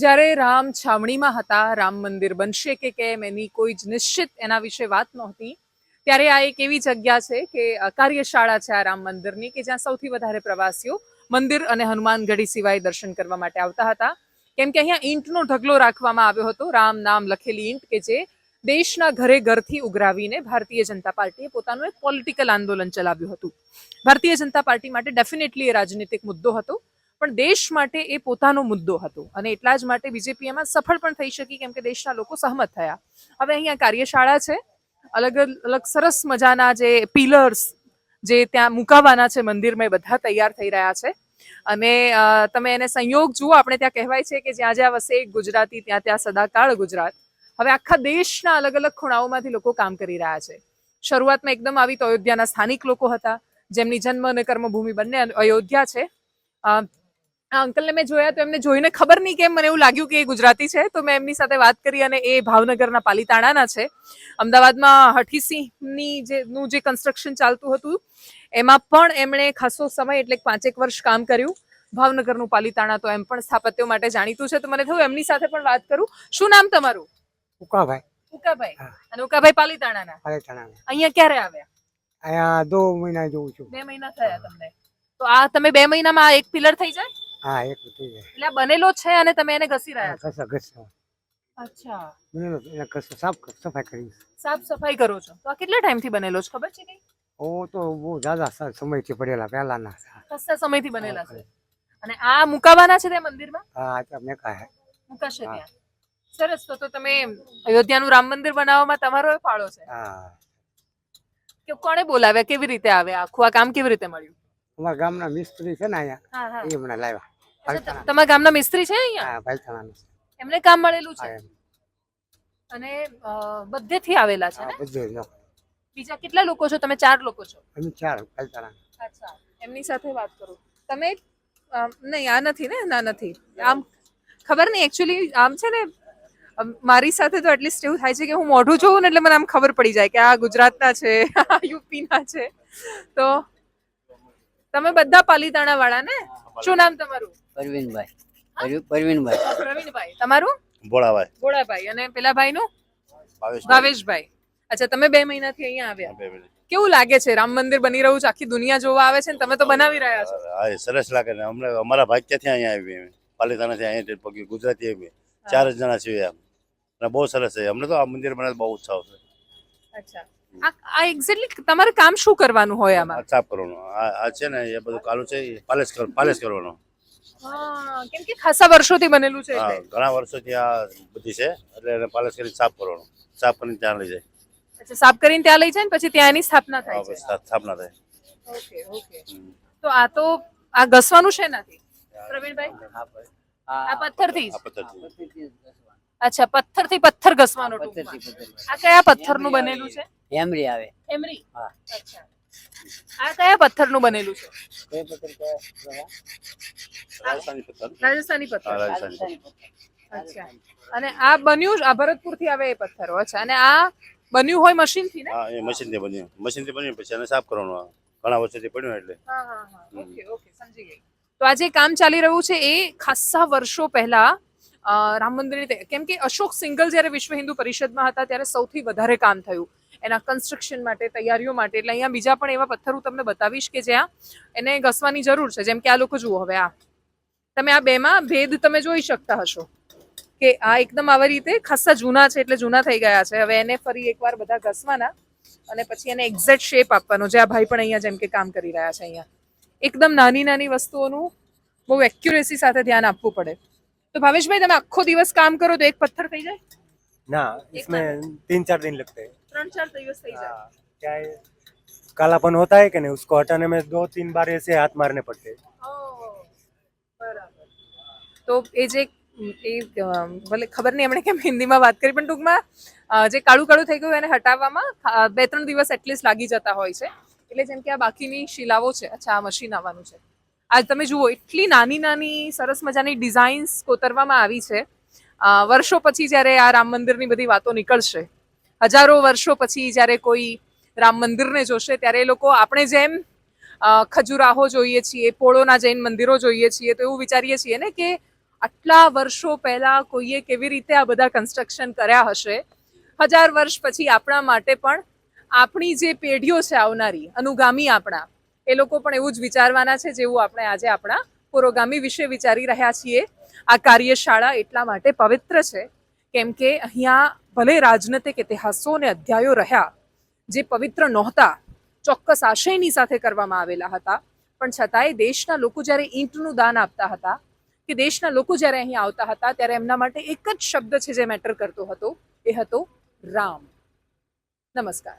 જ્યારે રામ છાવણીમાં હતા, રામ મંદિર બનશે કે કેમ એની કોઈ જ નિશ્ચિત એના વિશે વાત નહોતી. ત્યારે આ એક એવી જગ્યા છે કે કાર્યશાળા છે આ રામ મંદિરની કે જ્યાં સૌથી વધારે પ્રવાસીઓ મંદિર અને હનુમાનગઢી સિવાય દર્શન કરવા માટે આવતા હતા. કેમ કે અહીંયા ઈંટનો ઢગલો રાખવામાં આવ્યો હતો. રામ નામ લખેલી ઈંટ કે જે દેશના ઘરે ઘરથી ઉઘરાવીને ભારતીય જનતા પાર્ટીએ પોતાનું એક પોલિટિકલ આંદોલન ચલાવ્યું હતું. ભારતીય જનતા પાર્ટી માટે ડેફિનેટલી એ રાજનીતિક મુદ્દો હતો. પણ દેશ માટે એ પોતાનો મુદ્દો હતો અને એટલા જ માટે બીજેપી એમાં સફળ પણ થઈ શકી કેમ કે દેશના લોકો સહમત થયા. હવે અહીંયા કાર્યશાળા છે. અલગ અલગ સરસ મજાના જે પિલર્સ જે ત્યાં મુકાવાના છે મંદિરમાં એ બધા તૈયાર થઈ રહ્યા છે. અને તમે એને સંયોગ જુઓ, આપણે ત્યાં કહેવાય છે કે જ્યાં જ્યાં વસે ગુજરાતી, ત્યાં ત્યાં સદાકાળ ગુજરાત. હવે આખા દેશના અલગ અલગ ખૂણાઓમાંથી લોકો કામ કરી રહ્યા છે. શરૂઆતમાં એકદમ આવી તો અયોધ્યાના સ્થાનિક લોકો હતા, જેમની જન્મ અને કર્મભૂમિ બંને અયોધ્યા છે. આ અંકલને મેં જોયા તો એમને જોઈને ખબર નહીં કેમ મને એવું લાગ્યું કે એ ગુજરાતી છે. તો મેં એમની સાથે વાત કરી અને એ ભાવનગરના પાલીતાણાના છે. અમદાવાદમાં હઠીસિંહની જે નું જે કન્સ્ટ્રક્શન ચાલતું હતું એમાં પણ એમણે ખાસો સમય એટલે પાંચેક વર્ષ કામ કર્યું. ભાવનગરનું પાલીતાણા તો એમ પણ સ્થાપત્યો માટે જાણીતું છે. તો મને થયું એમની સાથે પણ વાત કરું. શું નામ તમારું? ઉકાભાઈ. ઉકાભાઈ. અને ઉકાભાઈ પાલીતાણાના? પાલીતાણાના. અહીંયા ક્યારે આવ્યા? અહીંયા દો મહિના જોઉં છું. બે મહિના થયા તમને. તો આ તમે બે મહિનામાં આ એક પિલર થઈ જાય? હા એક થઈ જાય. એટલે આ બનેલો છે અને તમે એને ઘસી રહ્યા છો ઘસા ઘસા. અચ્છા. બનેલો એને ઘસા સાફ સફાઈ કરી સાફ સફાઈ કરો છો. તો આ કેટલા ટાઈમથી બનેલો છે ખબર છે કઈ? ઓ તો બહુ ઝાઝા સમયથી પડેલા પહેલાના ખાસા સમયથી બનેલા છે? અને આ મુકાવાના છે તે મંદિરમાં? હા તમે કહે મુકાશે ત્યાં. સરસ તો તો તમે અયોધ્યાનું રામ મંદિર બનાવવામાં તમારો ફાળો છે. હા. કે કોણે બોલાવ્યા? કેવી રીતે આવ્યા? આખું આ કામ કેવી રીતે મળ્યું? અમારા ગામના મિસ્ત્રી છે ને અહીંયા એ મને લાવ્યા. તમારા ગામના મિસ્ત્રી છે અહીંયા? હા ભાઈચાણાનું એમને કામ મળેલું છે? અને બધેથી આવેલા છે ને? બધે. બીજા કેટલા લોકો છો? તમે ચાર લોકો છો? અમે ચાર ભાઈચાણા અચ્છા. એમની સાથે વાત કરો. તમે નહીં આ નથી ને? ના નથી. આમ ખબર નહીં એકચ્યુઅલી આમ છે ને મારી સાથે તો એટલીસ્ટ એવું થાય છે કે હું મોઢું જોઉં ને એટલે મને આમ ખબર પડી જાય કે આ ગુજરાતના છે આ યુપીના છે. તો તમે બધા પાલીતાણા વાળા ને? શું નામ તમારું? પરવીનભાઈ. પરવીનભાઈ. પ્રવીણભાઈ તમારું? ભોળાભાઈ. ભોળાભાઈ. અને પેલા ભાઈનું? ભાવેશભાઈ. ભાવેશભાઈ. અચ્છા તમે બે મહિનાથી અહીંયા આવ્યા. બે મિનિટ. કેવું લાગે છે? રામ મંદિર બની રહ્યું છે? આખી દુનિયા જોવા આવે છે ને તમે તો બનાવી રહ્યા છો. હા એ સરસ લાગે ને. અમને અમારા ભાગ્યથી અહીંયા આવી અમે પાલિતાણાથી અહીંયા પગી ગુજરાતી આવી ચાર જ જણા છીએ આમ. અને બહુ સરસ છે. અમને તો આ મંદિર બનાવવાનો બહુ ઉત્સાહ છે. અચ્છા. આ આ એક્ઝેક્ટલી તમારે કામ શું કરવાનું હોય આમાં? સાફ કરવાનું. આ આ છે ને એ બધું કાલું છે પાલેસ કરવાનું કર કરવાનું. કેમ કે ખાસા વર્ષોથી બનેલું છે હા ઘણા વર્ષોથી આ બધી છે. એટલે એને પાલસ કરી સાફ કરવાનું. સાફ કરીને ત્યાં લઈ જાય. અચ્છા સાફ કરીને ત્યાં લઈ જાય ને પછી ત્યાં એની સ્થાપના થાય છે? સ્થાપના થાય. Okay okay. તો આ તો આ ઘસવાનું છે નથી પ્રવીણભાઈ? આ પથ્થર પથ્થરથી આ પદ્ધતિ પથ્થરથી અચ્છા પથ્થરથી પથ્થર ઘસવાનું. આ કયા પથ્થરનું બનેલું છે? એમરી આવે. એમરી? હા. અચ્છા. આ કયા પથ્થરનું બનેલું છે? પથ્થર? રાજસ્થાની પથ્થર. રાજસ્થાની રાજસ્થાની પથ્થર. અચ્છા. અને આ બન્યું આ ભરતપુર ભરતપુરથી આવે એ પથ્થરો અચ્છા અને આ બન્યું હોય મશીનથી ને? હા એ મશીનથી બન્યું. મશીનથી બન્યું પછી એને સાફ કરવાનું. ઘણા વર્ષોથી પડ્યું એટલે. હા હા હા. ઓકે ઓકે સમજી ગઈ. તો આ જે કામ ચાલી રહ્યું છે એ ખાસ્સા વર્ષો પહેલા રામ મંદિરની કેમ કે અશોક સિંગલ જ્યારે વિશ્વ હિન્દુ પરિષદમાં હતા, ત્યારે સૌથી વધારે કામ થયું. એના કન્સ્ટ્રક્શન માટે, તૈયારીઓ માટે. એટલે અહીંયા બીજા પણ એવા પથ્થર હું તમને બતાવીશ કે જ્યાં એને ઘસવાની જરૂર છે. જેમ કે આ લોકો જુઓ હવે, આ. તમે આ બેમાં ભેદ તમે જોઈ શકતા હશો કે આ એકદમ આવી રીતે ખાસ્સા જૂના છે, એટલે જૂના થઈ ગયા છે. હવે એને ફરી એકવાર બધા ઘસવાના અને પછી એને એક્ઝેક્ટ શેપ આપવાનો, જે આ ભાઈ પણ અહીંયા જેમ કે કામ કરી રહ્યા છે અહીંયા. એકદમ નાની નાની વસ્તુઓનું બહુ એક્યુરેસી સાથે ધ્યાન આપવું પડે. તો ભાવેશભાઈ તમે આખો દિવસ કામ કરો તો એક પથ્થર થઈ જાય ना एक इसमें तीन चार दिन लगते हैं ત્રણ ચાર દિવસ થઈ જાય हाँ, क्या है कालापन होता है कि नहीं उसको हटाने में दो तीन बार ऐसे हाथ मारने पड़ते हैं ઓહ, બરાબર તો એ જે એ અ, ભલે ખબર નહીં એમણે કેમ હિન્દીમાં વાત કરી પણ ટૂંકમાં અ, જે કાળું કાળું થઈ ગયું એને હટાવવામાં અ, બે ત્રણ દિવસ એટલીસ્ટ લાગી જતા હોય છે એટલે જેમ કે આ બાકીની શિલાઓ છે અચ્છા આ મશીન આવવાનું છે આજ તમે જુઓ, એટલી નાની નાની સરસ મજાની ડિઝાઇન્સ કોતરવામાં આવી છે. વર્ષો પછી જ્યારે આ રામ મંદિરની બધી વાતો નીકળશે, હજારો વર્ષો પછી જ્યારે કોઈ રામ મંદિરને જોશે, ત્યારે એ લોકો આપણે જેમ ખજુરાહો જોઈએ છીએ, પોળોના જૈન મંદિરો જોઈએ છીએ, તો એવું વિચારીએ છીએ ને કે આટલા વર્ષો પહેલા કોઈએ કેવી રીતે આ બધા કન્સ્ટ્રક્શન કર્યા હશે? હજાર વર્ષ પછી આપણા માટે પણ આપણી જે પેઢીઓ છે આવનારી, અનુગામી આપણા એ લોકો પણ એવું જ વિચારવાના છે જેવું આપણે આજે આપણા પુરોગામી વિશે વિચારી રહ્યા છીએ. આ કાર્યશાળા એટલા માટે પવિત્ર છે કેમ કે અહીંયા ભલે રાજનૈતિક ઇતિહાસો અને અધ્યાયો રહ્યા જે પવિત્ર નહોતા, ચોક્કસ આશયની સાથે કરવામાં આવેલા હતા. પણ છતાંય દેશના લોકો જ્યારે ઈંટનું દાન આપતા હતા કે દેશના લોકો જ્યારે અહીં આવતા હતા ત્યારે એમના માટે એક જ શબ્દ છે જે મેટર કરતો હતો, એ હતો રામ. નમસ્કાર.